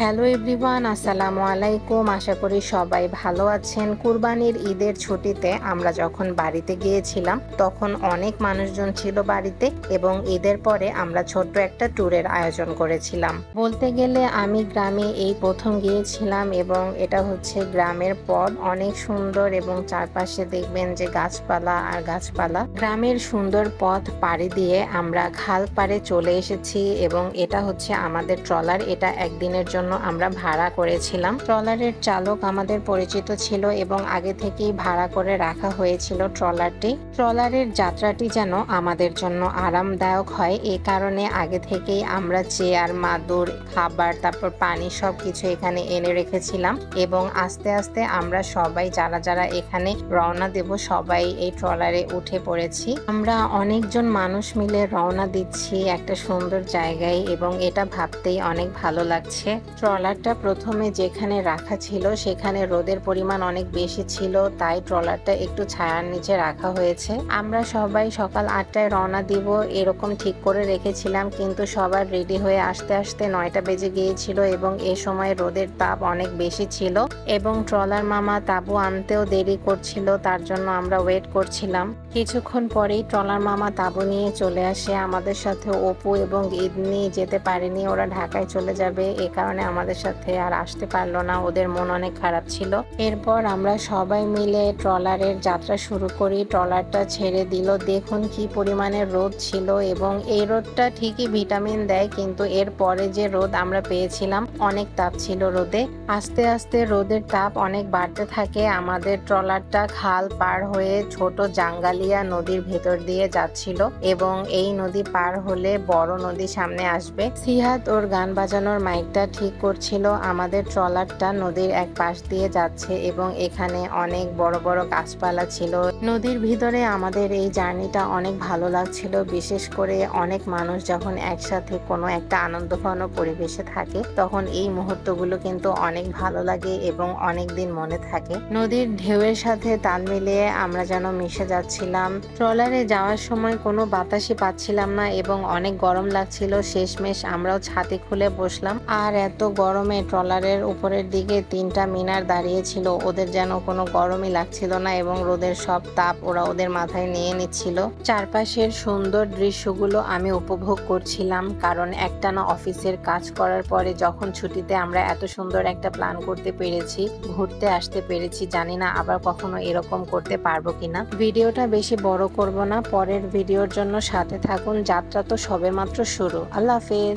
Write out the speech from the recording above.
Hello everyone, আসসালামু আলাইকুম। আশা করি সবাই ভালো আছেন। কুরবানির ঈদের ছুটিতে আমরা যখন বাড়িতে গিয়েছিলাম, তখন অনেক মানুষজন ছিল বাড়িতে এবং ঈদের পরে আমরা ছোট্ট একটা ট্যুরের আয়োজন করেছিলাম। বলতে গেলে আমি গ্রামে এই প্রথম গিয়েছিলাম এবং এটা হচ্ছে গ্রামের পথ। অনেক সুন্দর এবং চারপাশে দেখবেন যে গাছপালা আর গাছপালা। গ্রামের সুন্দর পথ পাড়ি দিয়ে আমরা খাল পাড়ে চলে এসেছি এবং এটা হচ্ছে আমাদের ট্রলার। এটা একদিনের জন্য আমরা ভাড়া করেছিলাম। ট্রলারের চালক আমাদের পরিচিত ছিল এবং আগে থেকেই ভাড়া করে রাখা হয়েছিল ট্রলারটি। ট্রলারের যাত্রাটি যেন আমাদের জন্য আরামদায়ক হয় এই কারণে আগে থেকেই আমরা চেয়ার, মাদুর, খাবার, তারপর পানি সব কিছু এখানে এনে রেখেছিলাম এবং আস্তে আস্তে আমরা সবাই, যারা যারা এখানে রওনা দেব, সবাই এই ট্রলারে উঠে পড়েছি। আমরা অনেকজন মানুষ মিলে রওনা দিচ্ছি একটা সুন্দর জায়গায় এবং এটা ভাবতেই অনেক ভালো লাগছে। ট্রলারটা প্রথমে যেখানে রাখা ছিল সেখানে রোদের পরিমাণ অনেক বেশি ছিল, তাই ট্রলারটা একটু ছায়ার নিচে রাখা হয়েছে। আমরা সবাই সকাল আটটায় রওনা দিব, এরকম ঠিক করে রেখেছিলাম, কিন্তু সবার রেডি হয়ে আসতে আসতে নয়টা বেজে গিয়েছিল এবং এ সময় রোদের তাপ অনেক বেশি ছিল এবং ট্রলার মামা তাবু আনতেও দেরি করছিল, তার জন্য আমরা ওয়েট করছিলাম। কিছুক্ষণ পরেই ট্রলার মামা তাবু নিয়ে চলে আসে। আমাদের সাথে অপু এবং ইদনি যেতে পারেনি, ওরা ঢাকায় চলে যাবে। এ কারণে আমাদের সাথে আর আসতে পারল না। ওদের মন অনেক খারাপ ছিল। এরপর আমরা সবাই মিলে ট্রলারের যাত্রা শুরু করি। ট্রলারটা ছেড়ে দিল। দেখুন কি পরিমাণে রোদ ছিল এবং এই রোদটা ঠিকই ভিটামিন দেয়, কিন্তু এর পরে যে রোদ আমরা পেয়েছিলাম, অনেক তাপ ছিল রোদে। আস্তে আস্তে রোদের তাপ অনেক বাড়তে থাকে। আমাদের ট্রলারটা খাল পার হয়ে ছোট জাঙ্গালিয়া নদীর ভেতর দিয়ে যাচ্ছিল এবং এই নদী পার হলে বড় নদী সামনে আসবে। সিহাত ওর গান বাজানোর মাইকটা ঠিক করছিল। আমাদের ট্রলারটা নদীর এক পাশ দিয়ে যাচ্ছে এবং এখানে অনেক বড় বড় গাছপালা ছিল। নদীর ভিতরে আমাদের এই জার্নিটা অনেক ভালো লাগছিল। বিশেষ করে অনেক মানুষ যখন একসাথে কোনো একটা আনন্দঘন পরিবেশে থাকে, তখন এই মুহূর্তগুলো কিন্তু অনেক ভালো লাগে এবং অনেক দিন মনে থাকে। নদীর ঢেউয়ের সাথে তাল মিলিয়ে আমরা যেন মিশে যাচ্ছিলাম ট্রলারে যাওয়ার সময় কোনো বাতাসই পাচ্ছিলাম না এবং অনেক গরম লাগছিল। শেষমেশ আমরাও ছাতি খুলে বসলাম। আর এত গরমে ট্রলারের উপরের দিকে তিনটা মিনার দাঁড়িয়ে ছিল ওদের যেন কোনো গরমই লাগছিল না এবং রোদের সব তাপ ওরা ওদের মাথায় নিয়ে নিচ্ছিল। চারপাশের সুন্দর দৃশ্যগুলো আমি উপভোগ করছিলাম কারণ একটানা অফিসের কাজ করার পরে যখন ছুটিতে আমরা এত সুন্দর একটা প্ল্যান করতে পেরেছি, ঘুরতে আসতে পেরেছি, জানি না আবার কখনো এরকম করতে পারব কিনা। ভিডিওটা বেশি বড় করব না, পরের ভিডিওর জন্য সাথে থাকুন। যাত্রা তো সবেমাত্র শুরু। আল্লাহ হাফেজ।